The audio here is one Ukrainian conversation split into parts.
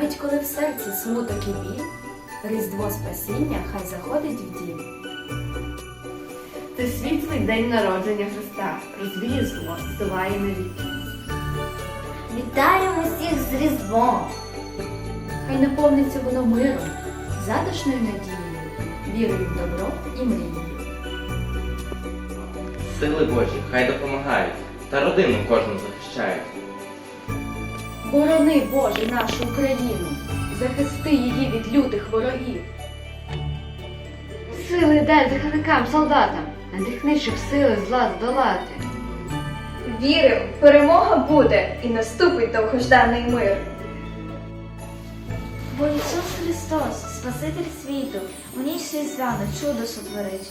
році смуток і біль, Різдво спасіння хай заходить в дім. Це світлий день народження Христа, розвіє зло, здолає навіки. Вітаємо всіх з Різдвом! Хай наповниться воно миром, затишною надією, вірою в добро і мрією. Сили Божі, хай допомагають, та родину кожну захищають. Борони, Боже, нашу Україну, захисти її від лютих ворогів. Сили дай захисникам, солдатам, надихни, щоб сили зла здолати. Вірив, перемога буде і наступить довгожданий мир. Бо Ісус Христос, Спаситель світу, у ніч різдвяну чудо сотворить.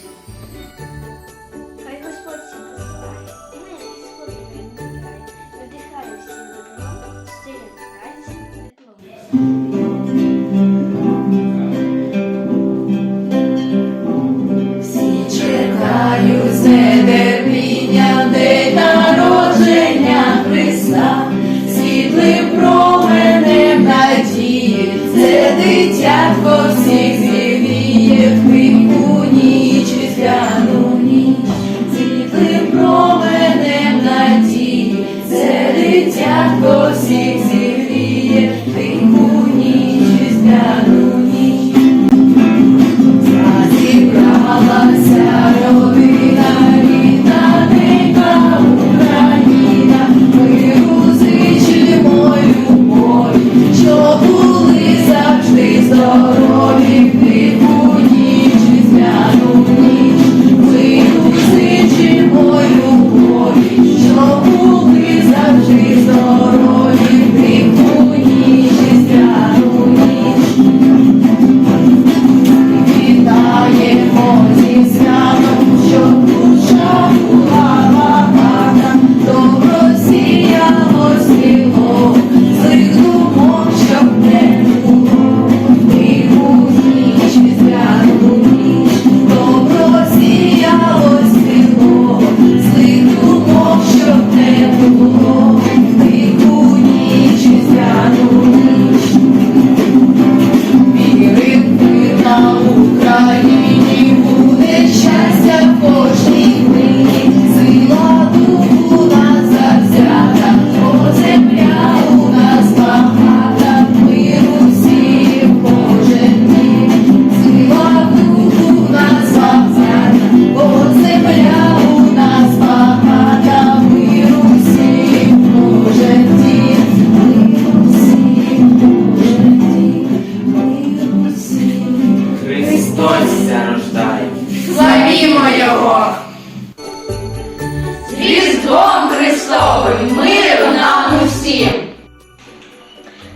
Різдвом Христовим миру нам усім!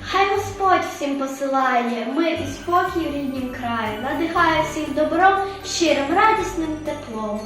Хай Господь всім посилає мир і спокій в ріднім краї, надихає всіх добром, щирим радісним теплом.